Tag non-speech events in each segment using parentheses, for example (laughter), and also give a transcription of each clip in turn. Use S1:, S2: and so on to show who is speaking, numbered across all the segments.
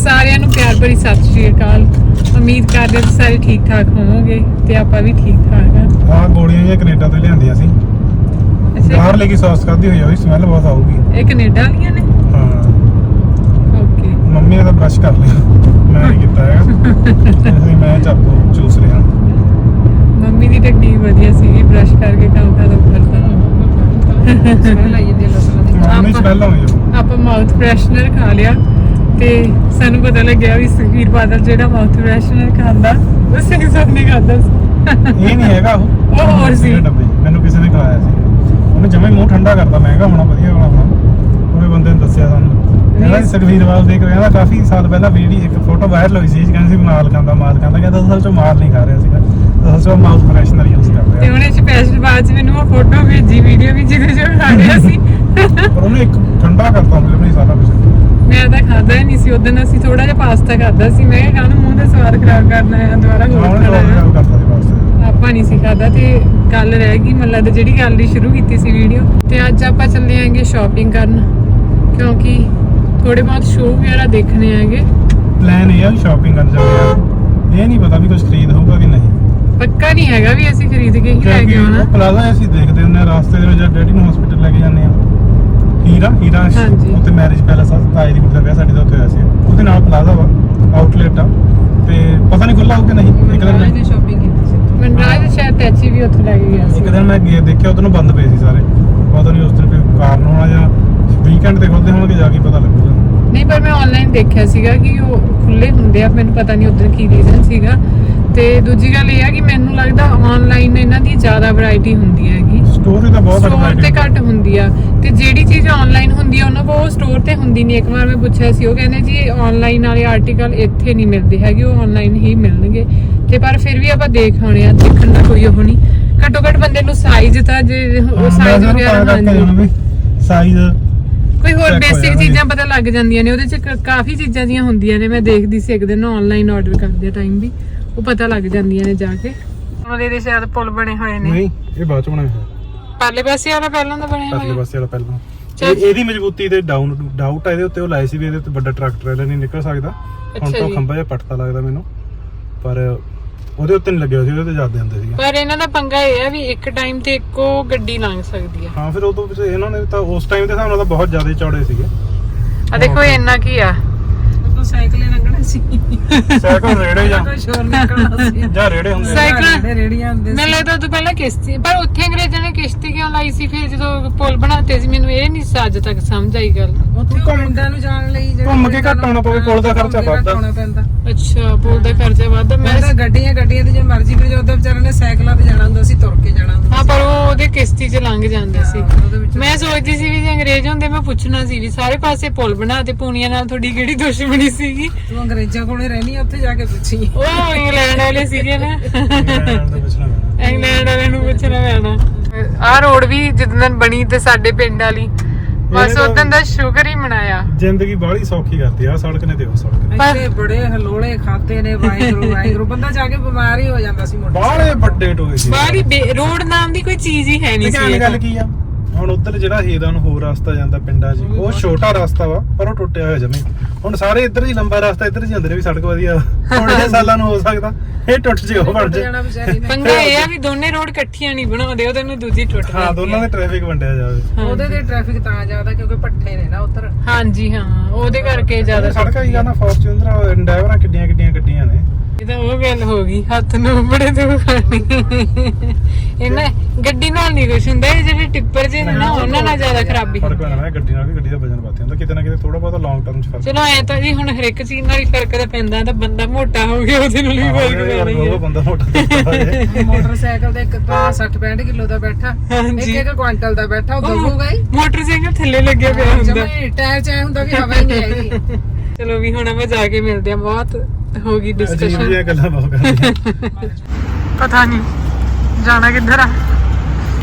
S1: ਸਾਰਿਆਂ ਨੂੰ ਪਿਆਰ ਭਰੀ ਸਤਿ ਸ਼੍ਰੀ ਅਕਾਲ। ਉਮੀਦ ਕਰਦੇ ਹਾਂ ਤੁਸੀਂ ਸਾਰੇ ਠੀਕ ਠਾਕ ਹੋਵੋਗੇ ਤੇ ਆਪਾਂ ਵੀ ਠੀਕ ਠਾਕ ਆ
S2: ਆਹ ਗੋਲੀਆਂ ਜਿਹੀਆਂ ਕੈਨੇਡਾ ਤੋਂ ਲਿਆਂਦੀਆਂ ਸੀ। ਬਾਹਰ ਲੈ ਕੇ ਸੌਸ ਖਾਦੀ ਹੋਈ ਆ ਉਹਦੀ ਸਮੈਲ ਬਹੁਤ ਆਊਗੀ।
S1: ਇਹ ਕੈਨੇਡਾ ਵਾਲੀਆਂ ਨੇ?
S2: ਹਾਂ।
S1: ਓਕੇ।
S2: ਮੰਮੀ ਨੇ ਤਾਂ ਬ੍ਰਸ਼ ਕਰ ਲਿਆ। ਮੈਂ ਨਹੀਂ ਕੀਤਾ ਹੈਗਾ। ਅਸੀਂ ਮੈਂ ਚਾਕੂ ਚੂਸ ਰਿਹਾ
S1: ਮੰਮੀ ਦੀ ਟੈਕਨੀਕ ਵਧੀਆ ਸੀ ਬ੍ਰਸ਼ ਕਰਕੇ ਕੰਮ ਖਤਮ ਕਰਤਾ
S3: ਸਮੈਲ ਆਈ ਜਾਂਦੀ ਹੈ ਲਸਣ ਦੀ
S1: ਆਪਾਂ ਮਾਊਥ ਫਰੈਸ਼ਨਰ ਖਾ ਲਿਆ। ਤੇ ਸਾਨੂੰ ਪਤਾ ਲੱਗਿਆ ਵੀ ਸੁਖੀਰ ਬਾਦਲ ਜਿਹੜਾ ਮਾਊਥ ਫਰੈਸ਼ਨਰ ਖਾਂਦਾ ਉਹ ਸਿੰਘ ਸਾਹਿਬ ਨੇ ਖਾਂਦਾ ਸੀ।
S2: ਇਹ ਨਹੀਂ ਹੈਗਾ ਉਹ।
S1: ਉਹ ਹੋਰ ਸੀ।
S2: ਡੱਬੇ ਮੈਨੂੰ ਕਿਸੇ ਨੇ ਖਿਲਾਇਆ ਸੀ। ਉਹਨੇ ਜਮੇ ਮੂੰਹ ਠੰਡਾ ਕਰਤਾ ਮਹਿੰਗਾ ਹੋਣਾ ਵਧੀਆ ਹੋਣਾ ਹੋਣਾ ਉਹਨੇ ਬੰਦੇ ਨੇ ਦੱਸਿਆ ਸਾਨੂੰ। ਕਹਿੰਦਾ ਸੁਖਵੀਰ ਬਾਲ ਦੇ ਕਹਿੰਦਾ ਕਾਫੀ ਸਾਲ ਪਹਿਲਾਂ ਵੀਡੀਓ ਇੱਕ ਫੋਟੋ ਵਾਇਰਲ ਹੋਈ ਸੀ ਕਹਿੰਦੇ ਸੀ ਮਾਲ ਖਾਂਦਾ ਮਾਲ ਖਾਂਦਾ ਕਹਿੰਦਾ ਅਸਲ ਚ ਮਾਲ ਨਹੀਂ ਖਾ ਰਿਹਾ ਸੀਗਾ। ਅਸਲ ਚ ਉਹ ਮਾਊਥ ਫਰੈਸ਼ਨਰ ਯੂਜ਼ ਕਰ
S1: ਤੇ
S2: ਰਿਹਾ
S1: ਉਹਨੇ ਸਪੈਸ਼ਲ ਬਾਅਦ ਚ ਮੈਨੂੰ ਉਹ ਫੋਟੋ ਭੇਜੀ ਵੀਡੀਓ ਵੀ ਜਿਹਦੇ ਚ ਉਹ ਖਾ ਰਿਹਾ ਸੀ।
S2: ਪਰ ਉਹਨੇ ਇੱਕ ਠੰਡਾ ਕਰਤਾ ਮਤਲਬ ਨਹੀਂ ਸਾਰਾ ਕੁਝ
S1: ਮੈਂ ਤਾਂ ਖਾਦਾ ਹੀ ਨਹੀਂ ਸੀ। ਉਦੋਂ ਅਸੀਂ ਥੋੜਾ ਜਿਹਾ ਪਾਸਤਾ ਖਾਦਾ ਸੀ। ਮੈਂ ਕਿਹਾ ਕਾਹਨੂੰ ਮੂੰਹ ਦਾ ਸਵਾਦ ਖਰਾਬ ਕਰਨਾ ਹੈ? ਦੁਬਾਰਾ ਹੋਰ ਖਾਣਾ ਹੈ? ਆਪਾਂ ਨਹੀਂ ਸੀ ਖਾਦਾ ਤੇ ਗੱਲ ਰਹਿ ਗਈ ਮੱਲਾ ਤੇ ਜਿਹੜੀ ਗੱਲ ਦੀ ਸ਼ੁਰੂ ਕੀਤੀ ਸੀ ਵੀਡੀਓ। ਤੇ ਅੱਜ ਆਪਾਂ ਚੱਲੇ ਆਂਗੇ ਸ਼ਾਪਿੰਗ ਕਰਨ। ਕਿਉਂਕਿ ਥੋੜੇ ਬਹੁਤ ਸ਼ੋਅ ਵਗੈਰਾ ਦੇਖਣੇ ਆਂਗੇ
S2: ਪਲਾਨ ਇਹ ਆ ਸ਼ਾਪਿੰਗ ਕਰਨ ਆ। ਇਹ ਨਹੀਂ ਪਤਾ ਵੀ ਕੁਝ ਖਰੀਦ ਹੋਊਗਾ ਕਿ ਨਹੀਂ।
S1: ਪੱਕਾ ਨਹੀਂ ਹੈਗਾ ਵੀ ਅਸੀਂ ਖਰੀਦ ਕੇ ਹੀ ਲੈ ਕੇ ਆਉਣਾ।
S2: ਪਲਾਜ਼ਾ ਅਸੀਂ ਦੇਖਦੇ ਹੁੰਦੇ ਆ ਰਾਸਤੇ ਦੇ ਵਿੱਚ ਜਦ ਡੈਡੀ ਨੂੰ ਹਸਪੀਟਲ ਲੈ ਕੇ ਜਾਂਦੇ ਆ। ਹੀਰਾ ਹੀਰਾ
S1: ਹਾਂਜੀ।
S2: ਉੱਥੇ ਮੈਰਿਜ ਪੈਲਸ ਆ ਤਾਈ ਦੀ ਕੁੜੀ ਦਾ ਵਿਆਹ ਸਾਡੇ ਦਾ ਉੱਥੇ ਹੋਇਆ ਸੀ। ਉਹਦੇ ਨਾਲ ਪਲਾਜ਼ਾ ਵਾ ਆਊਟਲੈਟ ਆ। ਤੇ ਪਤਾ ਨਹੀਂ ਖੁੱਲਾ ਹੋਊ ਕਿ ਨਹੀਂ ਇੱਕ ਦਿਨ ਮੈਂ
S3: ਸ਼ਾਪਿੰਗ ਕੀਤੀ ਸੀ।
S1: ਮਨਰਾਜ ਸ਼ਾਇਦ ਟੈਚੀ ਵੀ ਉੱਥੇ ਲੈ ਕੇ ਗਿਆ ਸੀ।
S2: ਇੱਕ ਦਿਨ ਮੈਂ ਗਿਆ ਦੇਖਿਆ ਉਦੋਂ ਬੰਦ ਪਏ ਸੀ ਸਾਰੇ। ਪਤਾ ਨਹੀਂ ਉਸ ਦਿਨ ਕੋਈ ਕਾਰਨ ਹੋਣਾ ਜਾਂ ਵੀਕਐਂਡ ਤੇ ਖੁੱਲਦੇ ਹੋਣਗੇ ਜਾ ਕੇ ਪਤਾ ਲੱਗੂਗਾ।
S1: ਨਹੀਂ ਪਰ ਮੈਂ ਆਨਲਾਈਨ ਦੇਖਿਆ ਸੀਗਾ ਕਿ ਉਹ ਖੁੱਲੇ ਹੁੰਦੇ ਆ। ਮੈਨੂੰ ਪਤਾ ਨਹੀਂ ਉਧਰ ਕੀ ਰੀਜ਼ਨ ਸੀਗਾ। ਤੇ ਦੂਜੀ ਗੱਲ ਇਹ ਆ ਕਿ ਮੈਨੂੰ ਲੱਗਦਾ ਆਨਲਾਈਨ ਇਹਨਾਂ ਦੀ ਜ਼ਿਆਦਾ ਵੈਰਾਈਟੀ ਹੁੰਦੀ ਹੈਗੀ।
S2: ਸਟੋਰੀ ਤਾਂ ਬਹੁਤ
S1: ਸਟੋਰ ਤੇ
S2: ਘੱਟ
S1: ਹੁੰਦੀ ਆ। ਤੇ ਜਿਹੜੀ ਚੀਜ਼ ਆਨਲਾਈਨ ਹੁੰਦੀ ਆ ਉਹਨਾਂ ਕੋਲ ਸਟੋਰ ਤੇ ਹੁੰਦੀ ਨਹੀਂ ਇੱਕ ਵਾਰ ਮੈਂ ਪੁੱਛਿਆ ਸੀ ਉਹ ਕਹਿੰਦੇ ਜੀ ਆਨਲਾਈਨ ਵਾਲੇ ਆਰਟੀਕਲ ਇੱਥੇ ਨਹੀਂ ਮਿਲਦੇ ਹੈਗੇ ਉਹ ਆਨਲਾਈਨ ਹੀ ਮਿਲਣਗੇ। ਤੇ ਪਰ ਫਿਰ ਵੀ ਆਪਾਂ ਦੇਖ ਆਉਣੇ ਆ ਦੇਖਣ ਦਾ ਕੋਈ ਉਹ ਨਹੀਂ ਘੱਟੋ ਘੱਟ ਬੰਦੇ ਨੂੰ ਸਾਈਜ਼ ਤਾਂ ਜੇ ਉਹ ਸਾਈਜ਼ ਵਗੈਰਾ ਹਾਂਜੀ।
S2: ਸਾਈਜ਼
S1: ਕੋਈ ਹੋਰ ਬੇਸਿਕ। ਚੀਜ਼ਾਂ ਪਤਾ ਲੱਗ ਜਾਂਦੀਆਂ ਨੇ ਉਹਦੇ ਚ ਕਾਫੀ ਚੀਜ਼ਾਂ ਦੀਆਂ ਹੁੰਦੀਆਂ ਨੇ। ਮੈਂ ਦੇਖਦੀ ਸੀ ਇੱਕ ਦਿਨ ਆਨਲਾਈਨ ਆਰਡਰ ਕਰਦੇ ਟਾਈਮ ਵੀ। ਉਹ ਪਤਾ ਲੱਗ ਜਾਂਦੀਆਂ ਨੇ ਜਾ ਕੇ। ਉਹਦੇ ਦੇ ਸ਼ਾਇਦ ਪੁਲ ਬਣੇ ਹੋਏ ਨੇ।
S2: ਨਹੀਂ ਇਹ ਬਾਅਦ ਚ ਬਣਾਇਆ ਹੋਇਆ
S1: ਪਰਲੇ ਪਾਸੇ ਵਾਲਾ ਪਹਿਲਾਂ ਦਾ ਬਣਿਆ
S2: ਪਰਲੇ
S1: ਹੋਇਆ।
S2: ਪਾਸੇ ਵਾਲਾ ਪਹਿਲਾਂ।
S1: ਚੱਲ।
S2: ਇਹ- ਇਹਦੀ ਮਜ਼ਬੂਤੀ ਤੇ ਡਾਊਨ ਡਾਊਟ ਆ ਇਹਦੇ ਉੱਤੇ ਉਹ ਲਾਏ ਸੀ ਵੀ ਇਹਦੇ ਉੱਤੇ ਵੱਡਾ ਟਰੱਕ ਟ੍ਰੇਲਰ ਨਹੀਂ ਨਿਕਲ ਸਕਦਾ। ਹੁਣ
S1: ਅੱਛਾ
S2: ਤਾਂ
S1: ਜੀ।
S2: ਖੰਭਾ ਜਿਹਾ ਪੱਟਦਾ ਲੱਗਦਾ ਮੈਨੂੰ। ਪਰ ਉਹਦੇ ਉੱਤੇ ਨਹੀਂ ਲੱਗਿਆ ਸੀ ਉਹਦੇ ਤੇ ਜਾਂਦੇ ਹੁੰਦੇ ਸੀ
S1: ਪਰ ਇਹਨਾਂ ਦਾ ਪੰਗਾ ਇਹ ਆ ਵੀ ਇੱਕ ਟਾਈਮ ਤੇ ਇੱਕੋ ਗੱਡੀ ਲੰਘ ਸਕਦੀ ਆ।
S2: ਹਾਂ ਫਿਰ ਉਦੋਂ ਵਿੱਚ ਇਹਨਾਂ ਨੇ ਤਾਂ ਉਸ ਟਾਈਮ ਦੇ ਹਿਸਾਬ ਨਾਲ ਤਾਂ ਬਹੁਤ ਜ਼ਿਆਦਾ ਚੌੜੇ ਸੀਗੇ।
S1: ਆ ਦੇਖੋ ਇਹ ਇੰਨਾ ਕੀ ਆ।
S3: ਸਾਈਕਲੇ ਲੰਘਣਾ ਸੀ।
S2: ਸਾਈਕਲ ਰੇੜੇ ਜਾਂ?
S3: ਕੋਈ ਸ਼ੋਰ ਨਿਕਲਣਾ ਸੀ।
S2: ਜਾਂ ਰੇੜੇ ਹੁੰਦੇ? ਆ।
S1: ਸਾਈਕਲ
S3: ਰੇੜੇ ਰੇੜੀਆਂ ਹੁੰਦੇ ਸੀ।
S1: ਮੈਨੂੰ ਲੱਗਦਾ ਉਹ ਤੋਂ ਪਹਿਲਾਂ ਕਿਸ਼ਤੀ ਪਰ ਉੱਥੇ ਅੰਗਰੇਜ਼ਾਂ ਨੇ ਕਿਸ਼ਤੀ ਕਿਉਂ ਲਾਈ ਸੀ? ਫਿਰ ਜਦੋਂ ਪੁਲ ਬਣਾਤੇ ਸੀ ਮੈਨੂੰ ਇਹ ਨਹੀਂ ਅੱਜ ਤੱਕ ਸਮਝ ਆਈ ਗੱਲ।
S3: ਉੱਥੇ ਪਿੰਡਾਂ ਨੂੰ ਜਾਣ ਲਈ ਜਿਹੜੇ
S2: ਘੁੰਮ ਕੇ
S3: ਪਿੰਡਾਂ ਨੂੰ-
S2: ਘੱਟ ਆਉਣਾ ਪਵੇ, ਪੁਲ ਦਾ ਖਰਚਾ
S3: ਘੁੰਮ ਕੇ
S2: ਵੱਧਦਾ।
S3: ਘੱਟ ਆਉਣਾ ਪੈਂਦਾ।
S1: ਅੱਛਾ ਪੁਲ ਦਾ ਖਰਚਾ ਵੱਧਦਾ। ਮੈਂ
S3: ਮੈਂ ਤਾਂ ਗੱਡੀਆਂ ਗੱਡੀਆਂ ਤੇ ਜੇ ਮਰਜ਼ੀ ਫਿਰ ਜਦੋਂ ਵਿਚਾਰੇ ਨੇ ਸਾਈਕਲਾਂ ਤੇ ਜਾਣਾ ਹੁੰਦਾ ਸੀ ਤੁਰ ਕੇ ਜਾਣਾ ਹੁੰਦਾ
S1: ਹਾਂ ਪਰ ਉਹ ਉਹਦੇ ਕਿਸ਼ਤੀ 'ਚ ਲੰਘ ਜਾਂਦੇ ਸੀ।
S3: ਉਹਦੇ ਵਿੱਚ
S1: ਮੈਂ ਸੋਚਦੀ ਸੀ ਵੀ ਜੇ ਅੰਗਰੇਜ਼ ਹੁੰਦੇ ਮੈਂ ਪੁੱਛਣਾ ਸੀ ਵੀ ਸਾਰੇ ਪਾਸੇ ਪੁਲ ਬਣਾ ਤੇ ਪੂਣੀਆਂ ਨਾਲ ਤੁਹਾਡੀ ਕਿਹੜੀ ਦੁਸ਼ਮਣੀ ਸੀਗੀ।
S3: ਤੂੰ ਅੰਗਰੇਜ਼ਾਂ ਕੋਲੇ ਰਹਿਣੀ ਆ, ਉੱਥੇ ਜਾ ਕੇ ਪੁੱਛੀ।
S1: ਉਹ ਇੰਗਲੈਂਡ ਵਾਲੇ ਸੀਗੇ ਨਾ।
S2: ਇੰਗਲੈਂਡ
S1: ਵਾਲਿਆਂ ਨੂੰ ਪੁੱਛਣਾ ਪੈਣਾ। ਆਹ ਰੋਡ ਵੀ ਜਿੱਦਣ ਬਣੀ ਤੇ ਸਾਡੇ ਪਿੰਡ ਵਾਲੀ। ਬਸ ਉਦੋਂ ਦਾ ਸ਼ੁਕਰ ਹੀ ਮਨਾਇਆ।
S2: ਜ਼ਿੰਦਗੀ ਬਾਹਲੀ ਸੌਖੀ ਕਰਤੀ ਆ ਸੜਕ ਨੇ ਤੇ ਉਹ ਸੜਕ ਨੇ।
S3: ਇੱਥੇ ਬੜੇ ਹਲੋਲੇ ਖਾਤੇ ਨੇ ਵਾਹਿਗੁਰੂ ਵਾਹਿਗੁਰੂ। ਬੰਦਾ ਜਾ ਕੇ ਬਿਮਾਰ ਹੀ ਹੋ ਜਾਂਦਾ ਸੀ ਮੋਟਰ
S2: ਬਾਹਲੇ ਵੱਡੇ ਟੋਏ ਸੀ।
S1: ਬਾਹਰੀ ਰੋਡ ਨਾਮ ਦੀ ਕੋਈ ਚੀਜ਼ ਹੀ ਹੈ ਨਹੀਂ ਸੀ
S2: ਗੱਲ। ਕੀ ਆ? ਹੁਣ ਉੱਧਰ ਜਿਹੜਾ ਹੀਰਾ ਨੂੰ ਹੋਰ ਰਸਤਾ ਜਾਂਦਾ ਪਿੰਡਾਂ 'ਚ ਉਹ ਛੋਟਾ ਰਸਤਾ ਵਾ ਪਰ ਉਹ ਟੁੱਟਿਆ ਹੋਇਆ ਜਮੇ ਹੁਣ ਸਾਰੇ ਇੱਧਰ ਹੀ ਲੰਬਾ ਰਸਤਾ ਇੱਧਰ ਹੀ ਜਾਂਦੇ ਨੇ ਵੀ ਸੜਕ ਵਧੀਆ। ਥੋੜੇ ਜਿਹੇ (laughs) ਸਾਲਾਂ ਨੂੰ ਹੋ ਸਕਦਾ ਇਹ ਟੁੱਟ ਜੇ ਉਹ ਬਣ ਜੇ।
S1: ਪੰਗਾ ਇਹ ਆ ਵੀ ਦੋਨੇ ਰੋਡ ਇਕੱਠੀਆਂ ਨਹੀਂ ਬਣਾਉਂਦੇ ਉਹਦੇ ਨੂੰ ਦੂਜੀ ਟੁੱਟ
S2: ਹਾਂ ਦੋਨਾਂ। ਦੇ ਟ੍ਰੈਫਿਕ ਵੰਡਿਆ ਜਾਵੇ।
S3: ਉਹਦੇ ਤੇ ਟ੍ਰੈਫਿਕ ਤਾਂ ਜ਼ਿਆਦਾ ਕਿਉਂਕਿ ਪੱਠੇ ਨੇ ਨਾ ਉੱਧਰ।
S1: ਹਾਂਜੀ ਹਾਂ ਉਹਦੇ ਕਰਕੇ ਜ਼ਿਆਦਾ
S2: ਸੜਕਾਂ ਹੀ ਆ ਨਾ ਫੋਰਚੂਨਰ ਐਂਡੈਵਰਾਂ ਕਿੱਡੀਆਂ ਕਿੱਡੀਆਂ ਗੱਡੀਆਂ ਨੇ
S1: ਇਹ ਤਾਂ ਉਹ ਗੱਲ ਹੋ ਗਈ ਹੱਥ ਨੂੰ ਬੜੇ ਦੁੱਖ ਇਹਨਾਂ ਗੱਡੀ ਨਾਲ ਨਹੀਂ ਕੁਛ ਹੁੰਦਾ ਇਹ ਜਿਹੜੇ ਟਿੱਪਰ ਜੇ ਨੇ ਨਾ ਉਹਨਾਂ ਨਾਲ ਜ਼ਿਆਦਾ ਖਰਾਬੀ।
S2: ਫ਼ਰਕ ਪੈਣਾ ਹੈ ਗੱਡੀ ਨਾਲ ਵੀ ਗੱਡੀ ਦਾ ਵਜਨ ਵੱਧ ਜਾਂਦਾ ਕਿਤੇ ਨਾ ਕਿਤੇ ਥੋੜਾ ਬਹੁਤਾ ਲੌਂਗ ਟਰਮ 'ਚ ਫ਼ਰਕ
S1: ਚਲੋ ਐ ਤਾਂ ਜੀ ਹੁਣ ਹਰ ਇੱਕ ਚੀਜ਼ ਨਾਲ ਹੀ ਫ਼ਰਕ ਤਾਂ ਪੈਂਦਾ ਤਾਂ ਬੰਦਾ ਮੋਟਾ ਹੋ ਗਿਆ ਉਹਦੇ ਨਾਲ ਵੀ ਫ਼ਰਕ ਪੈਣਾ ਹੀ
S2: ਉਹ
S1: ਹੈ।
S2: ਬੰਦਾ ਮੋਟਾ ਹੋ ਜਾਏ।
S3: ਮੋਟਰਸਾਈਕਲ ਤੇ ਇੱਕ ਤਾਂ 60 65 ਕਿਲੋ ਦਾ ਬੈਠਾ ਇੱਕ ਇੱਕ ਕੁਆਂਟਲ ਦਾ ਬੈਠਾ ਉਹ ਦਬੂਗਾ ਹੀ।
S1: ਮੋਟਰਸਾਈਕਲ ਥੱਲੇ ਲੱਗਿਆ ਪਿਆ ਹੁੰਦਾ।
S3: ਜਮੇ ਟਾਇਰ ਚ ਐ ਹੁੰਦਾ ਵੀ ਹਵਾ ਹੀ ਨਹੀਂ ਆਏਗੀ
S1: ਚਲੋ ਵੀ ਹੁਣ ਆਪਾਂ ਜਾ ਕੇ ਮਿਲਦੇ ਆ ਬਹੁਤ ਹੋ ਗਈ
S2: ਅਜੀਬ
S1: ਡਿਸਕਸ਼ਨ
S2: ਜਿਹੀਆਂ ਗੱਲਾਂ ਬਹੁਤ ਕਰਦੀਆਂ
S1: ਪਤਾ ਨਹੀਂ ਜਾਣਾ ਕਿੱਧਰ ਆ?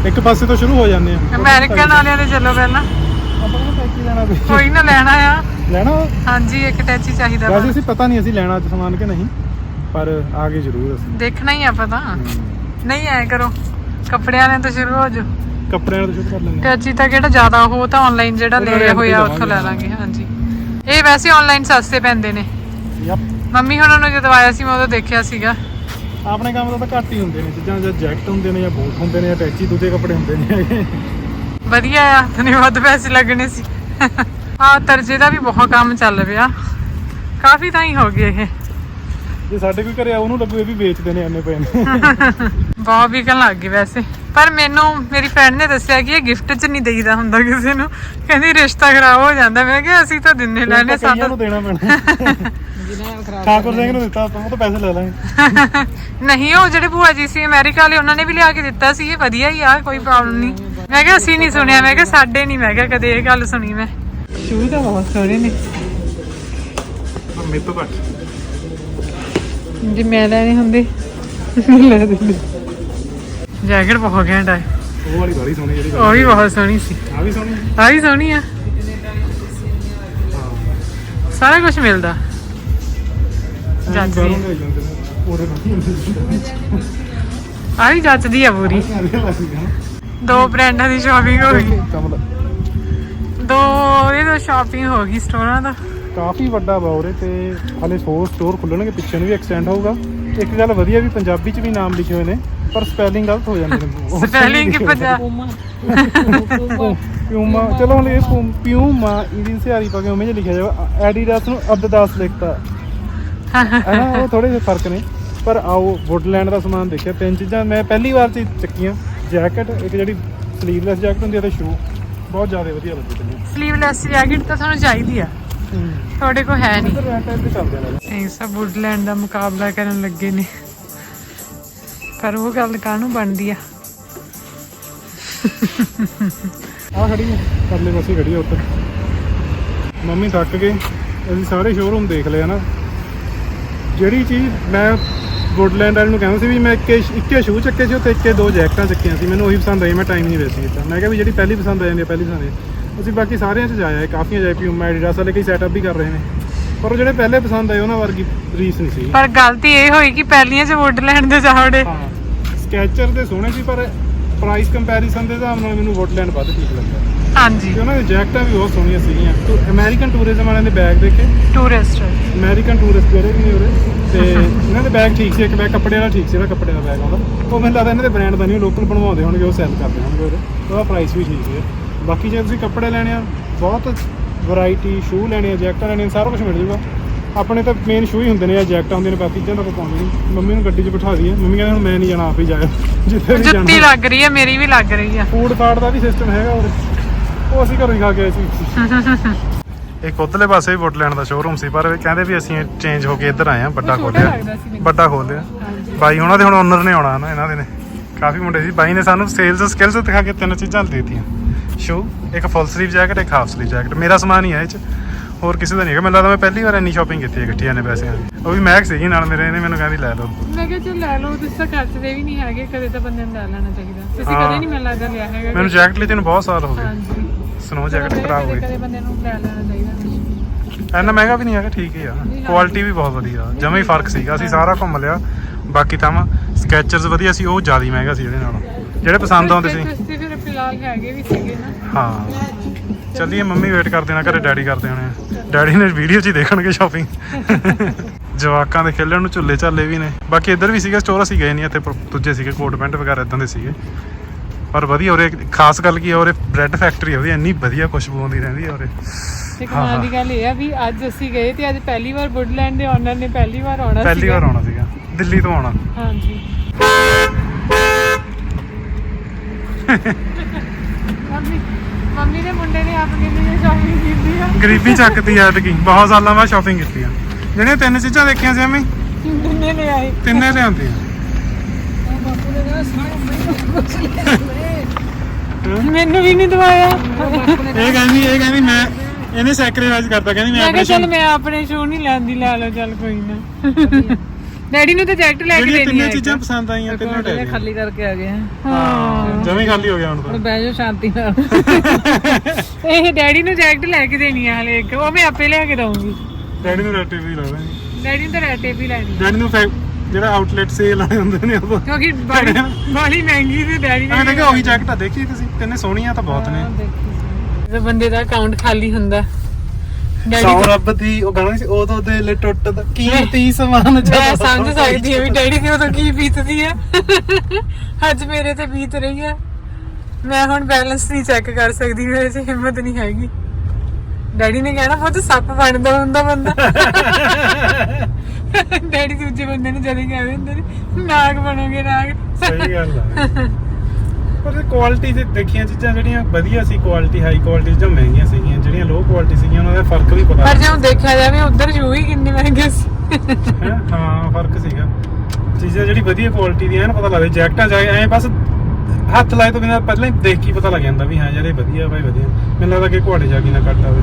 S2: ਇੱਕ ਪਾਸੇ ਤੋਂ ਸ਼ੁਰੂ ਹੋ ਜਾਂਦੇ ਆ।
S1: ਅਮਰੀਕਨ ਵਾਲਿਆਂ ਦੇ ਚੱਲੋ ਪਹਿਲਾਂ।
S2: ਆਪਾਂ ਨੂੰ ਟੈਕਸੀ ਲੈਣਾ ਵੀ।
S1: ਕੋਈ ਨਾ ਲੈਣਾ ਆ।
S2: ਲੈਣਾ?
S1: ਹਾਂਜੀ ਇੱਕ ਟੈਚੀ ਚਾਹੀਦਾ ਵਾ।
S2: ਵੈਸੇ ਅਸੀਂ ਪਤਾ ਨਹੀਂ ਅਸੀਂ ਲੈਣਾ ਅੱਜ ਸਮਾਨ ਕਿ ਨਹੀਂ ਪਰ ਆ ਗਏ ਜ਼ਰੂਰ ਅਸੀਂ।
S1: ਦੇਖਣਾ ਹੀ ਆ ਪਤਾ। ਨਹੀਂ ਐ ਕਰੋ। ਕੱਪੜਿਆਂ ਨੇ ਤਾਂ ਸ਼ੁਰੂ ਹੋ ਜਾਓ।
S2: ਕੱਪੜਿਆਂ ਤੋਂ ਸ਼ੁਰੂ ਕਰ ਲੈਂਦੇ
S1: ਟੈਚੀ ਤਾਂ ਕਿਹੜਾ ਜ਼ਿਆਦਾ ਉਹ ਤਾਂ ਆਨਲਾਈਨ ਜਿਹੜਾ ਲੈ
S2: rent
S1: ਹੋਇਆ ਉੱਥੋਂ ਲੈ। ਲਾਂਗੇ ਹਾਂਜੀ। ਇਹ ਵੈਸੇ ਆਨਲਾਈਨ ਸਸਤੇ ਪੈਂਦੇ ਨੇ।
S2: ਯਪ
S1: ਮੰਮੀ ਹੁਣਾਂ ਨੂੰ ਜਦੋਂ ਆਇਆ ਸੀ ਮੈਂ ਉਦੋਂ ਦੇਖਿਆ ਸੀਗਾ।
S2: ਆਪਣੇ ਕੰਮ ਦਾ ਤਾਂ ਘੱਟ ਹੀ ਹੁੰਦੇ ਨੇ ਚੀਜ਼ਾਂ ਜਾਂ ਜੈਕਟ ਹੁੰਦੇ ਨੇ ਜਾਂ ਬੂਟ ਹੁੰਦੇ ਨੇ ਜਾਂ ਟੈਚੀ ਦੂਜੇ ਕੱਪੜੇ ਹੁੰਦੇ ਨੇ
S1: ਵਧੀਆ ਆ ਤਨੇ ਵੱਧ ਪੈਸੇ ਲੱਗਣੇ ਸੀ। ਆ ਤਰਜੇ ਦਾ ਵੀ ਬਹੁਤ ਕੰਮ ਚੱਲ ਪਿਆ। ਕਾਫੀ ਤਾਂ ਹੀ ਹੋ ਗਏ ਇਹ।
S2: ਜੇ ਸਾਡੇ ਕੋਈ ਘਰੇ ਆ ਉਹਨੂੰ ਲੱਗੂ ਇਹ ਵੀ ਵੇਚਦੇ ਨੇ ਐਨੇ ਪਏ ਨੇ
S1: ਬਹੁਤ ਵਿਕਣ ਲੱਗ ਗਈ ਵੈਸੇ। ਪਰ ਮੈਨੂੰ ਮੇਰੀ ਫਰੈਂਡ ਨੇ ਦੱਸਿਆ ਕਿ ਇਹ ਗਿਫਟ 'ਚ ਨਹੀਂ ਦੇਈਦਾ ਹੁੰਦਾ ਕਿਸੇ ਨੂੰ। ਕਹਿੰਦੀ ਰਿਸ਼ਤਾ ਖਰਾਬ ਹੋ ਜਾਂਦਾ। ਮੈਂ ਕਿਹਾ ਅਸੀਂ ਤਾਂ ਦਿੰਨੇ ਲੈਣੇ
S2: ਕਈਆਂ
S1: ਸਾਡਾ
S2: ਨੂੰ ਦੇਣਾ ਪੈਣਾ।
S3: ਜਿਹਨਾਂ ਨੂੰ ਖਰਾਬ
S2: ਠਾਕੁਰ ਸਿੰਘ ਨੂੰ ਦਿੱਤਾ ਆਪਾਂ ਉਹ ਤਾਂ ਪੈਸੇ ਲੈ ਲਾਂਗੇ। (laughs)
S1: ਨਹੀਂ ਉਹ ਜਿਹੜੇ ਭੂਆ ਜੀ ਸੀ ਅਮਰੀਕਾ ਵਾਲੇ ਉਹਨਾਂ ਨੇ ਵੀ ਲਿਆ ਕੇ ਦਿੱਤਾ ਸੀ ਇਹ ਵਧੀਆ ਹੀ ਆ ਕੋਈ ਪ੍ਰੋਬਲਮ ਨਹੀਂ। ਮੈਂ ਕਿਹਾ ਅਸੀਂ ਨਹੀਂ ਸੁਣਿਆ ਮੈਂ ਕਿਹਾ ਸਾਡੇ ਨਹੀਂ ਮੈਂ ਕਿਹਾ ਕਦੇ ਇਹ ਗੱਲ ਸੁਣੀ ਮੈਂ। ਸ਼ੂ ਤਾਂ ਬਹੁਤ ਸੋਹਣੇ ਨੇ।
S2: ਮੇਰੇ ਤੋਂ ਘੱਟ
S1: ਜੇ ਮੈਂ ਲੈਣੇ ਹੁੰਦੇ ਲੈ ਦਿੰਦੇ। ਜੈਕਟ ਬਹੁਤ ਘੈਂਟ ਹੈ
S2: ਉਹ ਵਾਲੀ ਬੜੀ ਸੋਹਣੀ ਜਿਹੜੀ
S1: ਉਹ ਵੀ ਬਹੁਤ ਸੋਹਣੀ ਸੀ।
S2: ਆ ਵੀ ਸੋਹਣੀ
S1: ਆ। ਵੀ ਸੋਹਣੀ ਆ। ਸਾਰਾ ਕੁਝ ਮਿਲਦਾ। ਆ।
S2: ਉਹਦੇ
S1: ਆ ਵੀ ਜੱਚਦੀ ਆ ਪੂਰੀ। ਦੋ ਬ੍ਰਾਂਡਾਂ ਦੀ ਸ਼ਾਪਿੰਗ ਹੋ ਗਈ। ਦੋ ਇਹ ਤਾਂ ਸ਼ਾਪਿੰਗ ਹੋ ਗਈ ਸਟੋਰਾਂ ਦਾ।
S2: ਕਾਫੀ ਵੱਡਾ ਵਾ ਉਰੇ ਤੇ ਹਲੇ ਹੋਰ ਸਟੋਰ ਖੁੱਲਣਗੇ ਪਿੱਛੇ ਨੂੰ ਵੀ ਐਕਸਟੈਂਡ ਹੋਊਗਾ। ਇੱਕ ਗੱਲ ਵਧੀਆ ਵੀ ਪੰਜਾਬੀ ਚ ਵੀ ਨਾਮ ਲਿਖੇ ਹੋਏ ਨੇ ਪਰ ਸਪੈਲਿੰਗ ਗਲਤ ਹੋ ਜਾਂਦੇ ਨੇ।
S1: ਸਪੈਲਿੰਗ ਕੀ ਪਤਾ
S2: ਪਿਊਮਾ ਚਲੋ ਹੁਣ ਇਹ ਪਿਊ- ਪਿਊਮਾ ਇਹਦੀ ਸਿਆਰੀ ਪਾ ਕੇ ਉਵੇਂ ਜਿਹਾ ਲਿਖਿਆ ਜਾਵਾ। ਐਡੀਡਾਸ ਨੂੰ ਅਦਦਾਸ ਲਿਖਤਾ। ਹੈ ਨਾ ਉਹ ਥੋੜੇ ਜਿਹੇ ਫ਼ਰਕ ਨੇ। ਪਰ ਆਓ ਵੁੱਡਲੈਂਡ ਦਾ ਸਮਾਨ ਦੇਖਿਆ। ਤਿੰਨ ਚੀਜ਼ਾਂ ਮੈਂ ਪਹਿਲੀ ਵਾਰ ਚ ਚੱਕੀਆਂ। ਜੈਕਟ ਇੱਕ ਜਿਹੜੀ ਸਲੀਵਲੈਸ ਜੈਕਟ ਹੁੰਦੀ ਹੈ ਤੇ ਸ਼ੂ ਬਹੁਤ ਜ਼ਿਆਦਾ ਵਧੀਆ ਲੱਗੇ ਮੈਨੂੰ
S1: ਸਲੀਵਲੈਸ ਜੈਕਟ ਤਾਂ ਤੁਹਾਨੂੰ ਚਾਹੀਦੀ ਆ। ਤੁਹਾਡੇ ਕੋਲ ਹੈ ਨਹੀਂ।
S2: ਇੱਧਰ ਰੈਂਟ ਟਾਈਪ ਦੇ ਚੱਲਦੇ ਨੇ
S1: ਇਹ ਸਭ ਵੁੱਡਲੈਂਡ ਦਾ ਮੁਕਾਬਲਾ ਕਰਨ ਲੱਗੇ ਨੇ। ਪਰ ਉਹ ਗੱਲ ਕਾਹਨੂੰ ਬਣਦੀ ਆ?
S2: ਆ ਖੜੀ ਹੈ ਪਰਲੇ ਪਾਸੇ ਖੜੀ ਹੈ ਉੱਧਰ। ਮੰਮੀ ਥੱਕ ਗਏ। ਅਸੀਂ ਸਾਰੇ ਸ਼ੋਰੂਮ ਦੇਖ ਲਿਆ ਨਾ ਜਿਹੜੀ ਚੀਜ਼ ਮੈਂ ਵੁੱਡਲੈਂਡ ਵਾਲੇ ਨੂੰ ਕਹਿੰਦਾ ਸੀ ਵੀ ਮੈਂ ਇੱਕੇ ਇੱਕੇ ਸ਼ੂ ਚੱਕੇ ਸੀ ਉੱਤੇ ਇੱਕੇ ਦੋ ਜੈਕਟਾਂ ਚੱਕੀਆਂ ਸੀ। ਮੈਨੂੰ ਉਹੀ ਪਸੰਦ ਆਈ ਮੈਂ ਟਾਈਮ ਨਹੀਂ ਵੇਸਟ ਕੀਤਾ। ਮੈਂ ਕਿਹਾ ਵੀ ਜਿਹੜੀ ਪਹਿਲੀ ਪਸੰਦ ਆ ਜਾਂਦੀ ਹੈ ਪਹਿਲੀ ਪਸੰਦ ਹੈ ਅਸੀਂ ਬਾਕੀ ਸਾਰਿਆਂ 'ਚ ਜਾਇਆ ਹੈ ਕਾਫੀਆਂ ਜਾਏ ਪਿਊਮਾ ਐਡੀਡਾਸ ਵਾਲੇ ਕਈ ਸੈਟਅਪ ਵੀ ਕਰ ਰਹੇ ਨੇ। ਪਰ ਉਹ ਜਿਹੜੇ ਪਹਿਲੇ ਪਸੰਦ ਆਏ ਉਹਨਾਂ ਵਰਗੀ ਰੀਸ ਨਹੀਂ ਸੀ।
S1: ਪਰ ਗਲਤੀ ਇਹ ਹੋਈ ਕਿ ਪਹਿਲੀਆਂ ਚ ਵੁੱਡਲੈਂਡ ਦੇ ਜਾਵੜੇ।
S2: ਸਕੈਚਰ ਦੇ ਸੋਹਣੇ ਸੀ ਪਰ ਪ੍ਰਾਈਸ ਕੰਪੈਰੀਜ਼ਨ ਦੇ ਹਿਸਾਬ ਨਾਲ ਮੈਨੂੰ ਵੁੱਡਲੈਂਡ ਵੱਧ ਠੀਕ ਲੱਗਾ
S1: ਹਾਂਜੀ।
S2: ਤੇ ਉਹਨਾਂ ਦੀ ਜੈਕਟਾਂ ਵੀ ਬਹੁਤ ਸੋਹਣੀਆਂ ਸੀਗੀਆਂ। ਤੋ ਅਮਰੀਕਨ ਟੂਰਿਜ਼ਮ ਵਾਲਿਆਂ ਦੇ ਬੈਗ ਦੇਖੇ?
S1: ਟੂਰਿਸਟ
S2: ਅਮਰੀਕਨ ਟੂਰਿਸਟ ਜਿਹੜੇ ਵੀ ਨੇ ਉਰੇ। ਤੇ ਇਹਨਾਂ ਦੇ ਬੈਗ ਠੀਕ ਸੀ ਇੱਕ ਬੈਗ ਕੱਪੜੇ ਵਾਲਾ ਠੀਕ ਸੀ ਜਿਹੜਾ ਕੱਪੜੇ ਦਾ ਬੈਗ ਆਉਂਦਾ ਉਹ ਮੈਨੂੰ ਲੱਗਦਾ ਇਹਨਾਂ ਦੇ ਬ੍ਰਾਂਡ ਦਾ ਨਹੀਂ ਲੋਕਲ ਬਣਵਾਉਂਦੇ ਹੋਣਗੇ ਉਹ ਸੈਲ ਕਰਦੇ ਹੋਣਗੇ ਉਹਦੇ ਉਹਦਾ ਪ੍ਰਾਈਸ ਵੀ ਠੀਕ ਹੈ ਬਾਕੀ ਜੇ ਤੁਸੀਂ ਕੱਪੜੇ ਲੈਣੇ ਆ ਬਹੁਤ ਵੈਰਾਈਟੀ ਸ਼ੂ ਲੈਣੇ ਆ ਜੈਕਟਾਂ ਲੈਣੀਆਂ ਸਾਰਾ ਕੁਝ ਮਿਲ ਜੂਗਾ। ਆਪਣੇ ਤਾਂ ਮੇਨ ਸ਼ੂ ਹੀ ਹੁੰਦੇ ਨੇ ਜਾਂ ਜੈਕਟਾਂ ਹੁੰਦੀਆਂ ਨੇ ਬਾਕੀ ਚੀਜ਼ਾਂ ਤਾਂ ਆਪਾਂ ਪਾਉਂਦੇ ਨਹੀਂ। ਮੰਮੀ ਨੂੰ ਗੱਡੀ 'ਚ ਬਿਠਾ ਦਈਏ। ਮੰਮੀ ਕਹਿੰਦੇ ਹੁਣ ਮੈਂ ਨਹੀਂ ਜਾਣਾ ਆਪ ਹੀ ਜਾਇਓ। ਜਿੱਥੇ ਵੀ
S1: ਜੁੱਤੀ
S2: ਜਾਣਾ।
S1: ਲੱਗ ਰਹੀ ਹੈ ਮੇਰੀ ਵੀ ਲੱਗ ਰਹੀ ਆ।
S2: ਫੂਡ ਕਾਰਟ ਦਾ ਵੀ ਸਿਸਟਮ ਹੈਗਾ ਉਰੇ। ਉਹ ਅਸੀਂ ਘਰੋਂ ਹੀ ਖਾ ਕੇ ਆਏ ਸੀ। ਇੱਕ ਉਧਰਲੇ ਪਾਸੇ ਵੀ ਵੁੱਡਲੈਂਡ ਦਾ ਸ਼ੋਰੂਮ ਸੀ ਪਰ ਇਹ ਕਹਿੰਦੇ ਵੀ ਅਸੀਂ ਚੇਂਜ ਹੋ ਕੇ ਇੱਧਰ ਆਏ ਆ ਵੱਡਾ ਖੋਲਿਆ। ਵੱਡਾ ਖੋਲਿਆ। ਬਾਈ ਉਹਨਾਂ ਦੇ ਹੁਣ ਓਨਰ ਨੇ ਆਉਣਾ ਨਾ ਇਹਨਾਂ ਦੇ ਨੇ। ਕਾਫੀ ਮੁੰਡੇ ਸੀ। ਬਾਈ ਨੇ ਸਾਨੂੰ ਸੇਲਸ ਸਕਿੱਲਸ ਦਿਖਾ ਕੇ ਤਿੰਨ ਚੀਜ਼ਾਂ ਦੇ ਦਿੱਤੀਆਂ। ਸ਼ੂ ਇੱਕ ਫੁੱਲ ਸਲੀਵ ਜੈਕਟ ਇੱਕ ਹਾਫ ਸਲੀਵ ਜੈਕਟ ਮੇਰਾ ਸਮਾਨ ਹੀ ਹੈ ਇਹ ਚ। ਹੋਰ ਕਿਸੇ ਦਾ ਨਹੀਂ ਹੈਗਾ। ਮੈਨੂੰ ਲੱਗਦਾ ਮੈਂ ਪਹਿਲੀ ਵਾਰ ਇੰਨੀ ਸ਼ਾਪਿੰਗ ਕੀਤੀ ਹੈ ਇਕੱਠੀਆਂ ਨੇ ਪੈਸਿਆਂ ਦੀ। ਉਹ ਵੀ ਮਹਿਕ ਸੀਗੀ ਨਾਲ ਮੇਰੇ ਇਹਨੇ ਮੈਨੂੰ ਕਹਿੰਦੀ ਲੈ ਲਓ।
S1: ਮੈਂ ਕਿਹਾ ਚੱਲ ਲੈ ਲਓ ਤੁਸੀਂ ਤਾਂ ਖਰਚਦੇ ਵੀ ਨਹੀਂ ਹੈਗੇ। ਕਦੇ ਤਾਂ ਬੰਦੇ ਨੂੰ ਲੈ ਲੈਣਾ ਚਾਹੀਦਾ। ਤੁਸੀਂ। ਕਦੇ ਨਹੀਂ ਮੈਨੂੰ ਲੱਗਦਾ ਲਿਆ ਹੈਗਾ
S2: ਮੈਨੂੰ ਜੈਕਟ ਲਈ ਤੈਨੂੰ ਬਹੁਤ ਸਾਲ ਹੋ ਗਏ।
S1: ਹਾਂਜੀ।
S2: ਸਨੋ ਜੈਕਟ ਖਰਾਬ ਹੋ ਗਈ
S1: ਕਦੇ ਬੰਦੇ ਨੂੰ ਲੈ ਲੈਣਾ ਚਾਹੀਦਾ
S2: ਇੰਨਾ ਮਹਿੰਗਾ ਵੀ ਨਹੀਂ ਹੈਗਾ ਠੀਕ ਹੀ ਆ। ਕੁਆਲਿਟੀ ਵੀ ਬਹੁਤ ਵਧੀਆ। ਜਮਾ ਹੀ ਫ਼ਰਕ ਸੀਗਾ ਅਸੀਂ ਸਾਰਾ ਘੁੰਮ ਲਿਆ। ਬਾਕੀ ਤਾਂ ਸਕੈਚਰਸ ਵਧੀਆ ਸੀ ਉਹ ਜ਼ਿਆਦਾ ਮਹਿੰਗਾ ਸੀ ਇਹਦੇ ਨਾਲੋਂ। ਜਿਹੜੇ ਪਸੰਦ ਆਉਂਦੇ ਸੀ।
S1: ਤੁਸੀਂ ਫਿਰ ਫਿਲਹਾਲ ਹੈਗੇ ਵੀ ਸੀਗੇ ਨਾ।
S2: ਹਾਂ। ਚੱਲੀਏ ਮੰਮੀ ਵੇਟ ਕਰਦੇ ਨਾ ਘਰੇ ਡੈਡੀ ਕਰਦੇ ਹੋਣੇ ਡੈਡੀ ਨੇ ਵੀਡੀਓ 'ਚ ਹੀ ਦੇਖਣਗੇ ਸ਼ਾਪਿੰਗ (laughs) ਜਵਾਕਾਂ ਦੇ ਖੇਲਣ ਨੂੰ ਝੁੱਲੇ ਝਾਲੇ ਵੀ ਨੇ। ਬਾਕੀ ਇੱਧਰ ਵੀ ਸੀਗਾ ਸਟੋਰ ਅਸੀਂ ਗਏ ਨਹੀਂ ਇੱਥੇ ਦੂਜੇ ਸੀਗੇ ਕੋਟ ਪੈਂਟ ਵਗੈਰਾ ਇਦਾਂ ਦੇ ਸੀਗੇ। ਪਰ ਵਧੀਆ ਉਰੇ ਖਾਸ ਗੱਲ ਕੀ ਹੈ ਉਰੇ ਬ੍ਰੈਡ ਫੈਕਟਰੀ ਆ ਉਹਦੀ ਇੰਨੀ ਵਧੀਆ ਖੁਸ਼ਬੂ ਆਉਂਦੀ ਰਹਿੰਦੀ ਹੈ ਉਰੇ
S1: ਤੇ ਕਮਾਲ ਦੀ ਗੱਲ ਇਹ ਆ ਵੀ ਅੱਜ ਅਸੀਂ ਗਏ ਤੇ ਅੱਜ ਪਹਿਲੀ ਵਾਰ ਵੁੱਡਲੈਂਡ ਦੇ ਓਨਰ ਨੇ ਪਹਿਲੀ ਵਾਰ ਆਉਣਾ
S2: ਪਹਿਲੀ
S1: ਸੀਗਾ।
S2: ਵਾਰ ਆਉਣਾ ਸੀਗਾ ਦਿੱਲੀ ਤੋਂ ਆਉਣਾ।
S1: ਹਾਂਜੀ। ਮੰਮੀ ਮੰਮੀ ਦੇ ਮੁੰਡੇ ਨੇ ਆਪਣੇ ਲਈ ਸ਼ਾਪਿੰਗ ਕੀਤੀ ਆ?
S2: ਗਰੀਬੀ ਚੱਕਦੀ ਐ ਐਤਕੀ ਬਹੁਤ ਸਾਲਾਂ ਬਾਅਦ ਸ਼ਾਪਿੰਗ ਕੀਤੀ ਆ। ਜਿਹੜੀਆਂ ਤਿੰਨ ਚੀਜ਼ਾਂ ਦੇਖੀਆਂ ਸੀ ਐਵੇਂ
S1: ਕਿੰਨੇ ਲੈ ਆਏ।
S2: ਤਿੰਨੇ ਲਿਆਂਦੀਆਂ।
S1: ਮੈਨੂੰ ਵੀ ਨਹੀਂ ਦਵਾਇਆ।
S2: ਇਹ ਕਹਿੰਦੀ ਇਹ ਕਹਿੰਦੀ ਮੈਂ ਇਹਨੇ ਸੈਕਰੀਫਾਈਸ ਕਰਤਾ ਕਹਿੰਦੀ ਮੈਂ
S1: ਮੈਂ ਕਿਹਾ ਚੱਲ ਮੈਂ ਆਪਣੇ ਸ਼ੂ ਨਹੀਂ ਲੈਂਦੀ ਲੈ ਲਓ ਚੱਲ ਕੋਈ ਨਾ। ਡੈਡੀ ਨੂੰ ਤਾਂ ਜੈਕਟ ਲੈ ਕੇ
S2: ਜਿਹੜੀਆਂ
S1: ਦੇਣੀ
S2: ਤਿੰਨੇ
S1: ਹੈ
S2: ਚੀਜ਼ਾਂ ਪਸੰਦ ਆਈਆਂ ਤਿੰਨੇ ਟੈਗ
S3: ਖਾਲੀ ਕਰਕੇ ਆ ਗਏ ਹਾਂ।
S1: ਹਾਂ
S2: ਜਮੀ ਖਾਲੀ ਹੋ ਗਿਆ ਹੁਣ
S3: ਹੁਣ
S2: ਤਾਂ
S3: ਬਹਿ ਜਾਓ ਸ਼ਾਂਤੀ ਨਾਲ। (laughs)
S1: ਇਹ ਡੈਡੀ ਨੂੰ ਜੈਕਟ ਲੈ ਕੇ ਦੇਣੀ ਆ ਹਲੇ ਇੱਕ ਉਹ ਮੈਂ ਆਪੇ ਲੈ ਕੇ ਦਊਂਗੀ।
S2: ਡੈਡੀ ਨੂੰ ਰੈਟੇ ਵੀ ਜੀ
S1: ਡੈਡੀ ਨੂੰ ਤਾਂ ਰੈਟੇ ਵੀ ਲੈਣੀ।
S2: ਡੈਡੀ ਨੂੰ ਫੈ- ਜਿਹੜਾ ਆਊਟਲੈਟ ਸੇਲ ਆਏ ਹੁੰਦੇ ਨੇ ਉਹ।
S1: ਕਿਉਂਕਿ ਬੜੀ ਬੜੀ ਮਹਿੰਗੀ ਤੇ ਡੈਡੀ
S2: ਮੈਂ ਦੇਖਿਆ ਉਹੀ ਜੈਕਟ ਆ ਦੇਖੀ ਤੁਸੀਂ? ਤਿੰਨੇ ਸੋਹਣੀਆਂ ਤਾਂ ਬਹੁਤ ਨੇ।
S1: ਜਦੋਂ ਬੰਦੇ ਦਾ ਅਕਾਊਂਟ ਖਾਲੀ ਹੁੰਦਾ।
S2: ਸੌ ਰੱਬ ਦੀ ਉਹ ਗਾਣਾ ਸੀ ਉਦੋਂ ਦੇ ਲਈ ਟੁੱਟਦਾ। ਕੀਮਤੀ ਸਮਾਨ
S1: ਮੈਂ
S2: ਜਦੋਂ
S1: ਸਮਝ ਸਕਦੀ ਹਾਂ ਵੀ ਡੈਡੀ ਦੀ। ਉਦੋਂ ਕੀ ਬੀਤਦੀ ਆ। ਅੱਜ ਮੇਰੇ ਤੇ ਬੀਤ ਰਹੀ ਆ। ਮੈਂ ਹੁਣ ਬੈਲੈਂਸ ਨਹੀਂ ਚੈੱਕ ਕਰ ਸਕਦੀ ਮੇਰੇ 'ਚ ਹਿੰਮਤ ਨਹੀਂ ਹੈਗੀ। ਡੈਡੀ ਨੇ ਕਹਿਣਾ ਬਹੁਤ ਸੱਪ ਬਣਦਾ ਹੁੰਦਾ ਬੰਦਾ। (laughs) ਡੈਡੀ ਦੂਜੇ ਬੰਦੇ ਨੂੰ ਜਦੇ ਕਹਿੰਦੇ ਹੁੰਦੇ ਨੇ ਨਾਗ ਬਣੋਗੇ ਨਾਗ।
S2: ਸਹੀ ਗੱਲ ਆ। ਪਰ ਕੁਆਲਿਟੀ ਤੇ ਦੇਖੀਆਂ ਚੀਜ਼ਾਂ ਜਿਹੜੀਆਂ ਵਧੀਆ ਸੀ ਕੁਆਲਿਟੀ ਹਾਈ ਕੁਆਲਿਟੀ ਜਾਂ ਮਹਿੰਗੀਆਂ ਸੀਗੀਆਂ ਜਿਹੜੀਆਂ ਲੋ ਕੁਆਲਿਟੀ ਸੀਗੀਆਂ ਉਹਨਾਂ ਦਾ ਫ਼ਰਕ ਵੀ ਪਤਾ
S1: ਪਰ ਜੇ ਹੁਣ ਦੇਖਿਆ ਜਾਵੇ ਉਧਰ ਜੂ ਹੀ ਕਿੰਨੇ ਮਹਿੰਗੇ ਸੀ।
S2: ਹੈਂ? ਫ਼ਰਕ ਸੀਗਾ। ਚੀਜ਼ਾਂ ਜਿਹੜੀ ਵਧੀਆ ਕੁਆਲਿਟੀ ਦੀ ਐਨ ਪਤਾ ਲੱਗਦਾ ਜੈਕਟਾਂ ਜਾਏ ਐ ਬਸ ਹੱਥ ਲਾਏ ਤੋਂ ਬਿਨਾਂ ਪਹਿਲਾਂ ਹੀ ਦੇਖ ਕੇ ਪਤਾ ਲੱਗ ਜਾਂਦਾ ਵੀ ਹਾਂ ਯਾਰ ਇਹ ਵਧੀਆ ਭਾਈ ਵਧੀਆ। ਮੈਨੂੰ ਲੱਗਦਾ ਕਿ ਘੋੜੇ ਜਾ ਕੇ ਨਾ ਕੱਟ ਆਵੇ।